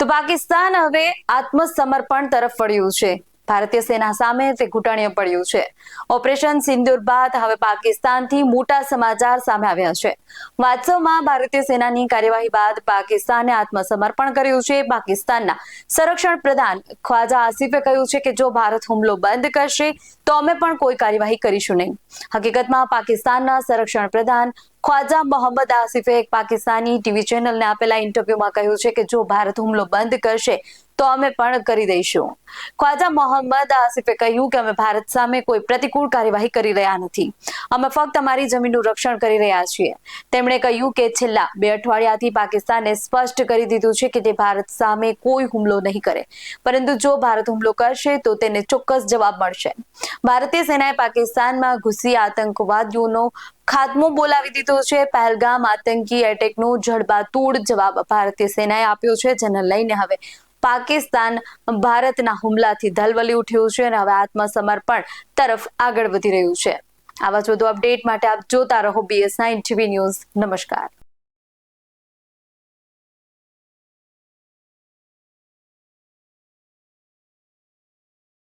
તો પાકિસ્તાન હવે આત્મસમર્પણ તરફ વળ્યું છે. ભારતીય સેના સામે તે ઘૂંટણીએ પડ્યું છે. ઓપરેશન સિંદુર બાદ હવે પાકિસ્તાનથી મોટા સમાચાર સામે આવ્યા છે. વાસ્તવમાં ભારતીય સેનાની કાર્યવાહી બાદ પાકિસ્તાને આત્મસમર્પણ કર્યું છે. પાકિસ્તાનના સંરક્ષણ પ્રધાન ખ્વાજા આસિફે કહ્યું છે કે જો ભારત હુમલો બંધ કરશે, તો અમે પણ કોઈ કાર્યવાહી કરીશું નહીં. હકીકતમાં પાકિસ્તાનના સંરક્ષણ પ્રધાન ખ્વાજા મોહમ્મદ આસિફે એક પાકિસ્તાની ટીવી ચેનલને આપેલા ઇન્ટરવ્યુમાં કહ્યું છે કે જો ભારત હુમલો બંધ કરશે તો અમે પણ કરી દઈશું. ખ્વાજા મોહમ્મદ આસિફે કહ્યું કે અમે ભારત સામે કોઈ પ્રતિકૂળ કાર્યવાહી કરી રહ્યા નથી. અમે ફક્ત અમારી જમીનનું રક્ષણ કરી રહ્યા છીએ. તેમણે કહ્યું કે છેલ્લા બે અઠવાડિયાથી પાકિસ્તાને સ્પષ્ટ કરી દીધું છે કે તે ભારત સામે કોઈ હુમલો નહીં કરે. પરંતુ જો ભારત હુમલો કરશે તો તેને ચોક્કસ જવાબ મળશે. ભારતીય સેનાએ પાકિસ્તાનમાં ઘૂસી આતંકવાદીઓનો ખાતમો બોલાવી દીધો છે. પહેલગામ આતંકી એટેકનો જડબાતોડ જવાબ ભારતીય સેનાએ આપ્યો છે. જેને લઈને હવે પાકિસ્તાન ભારતના હુમલાથી ધલવલી ઉઠ્યું છે અને હવે આત્મસમર્પણ તરફ આગળ વધી રહ્યું છે. આવા જ વધુ અપડેટ માટે આપ જોતા રહો બીએસ નાઇન ટીવી ન્યૂઝ નમસ્કાર.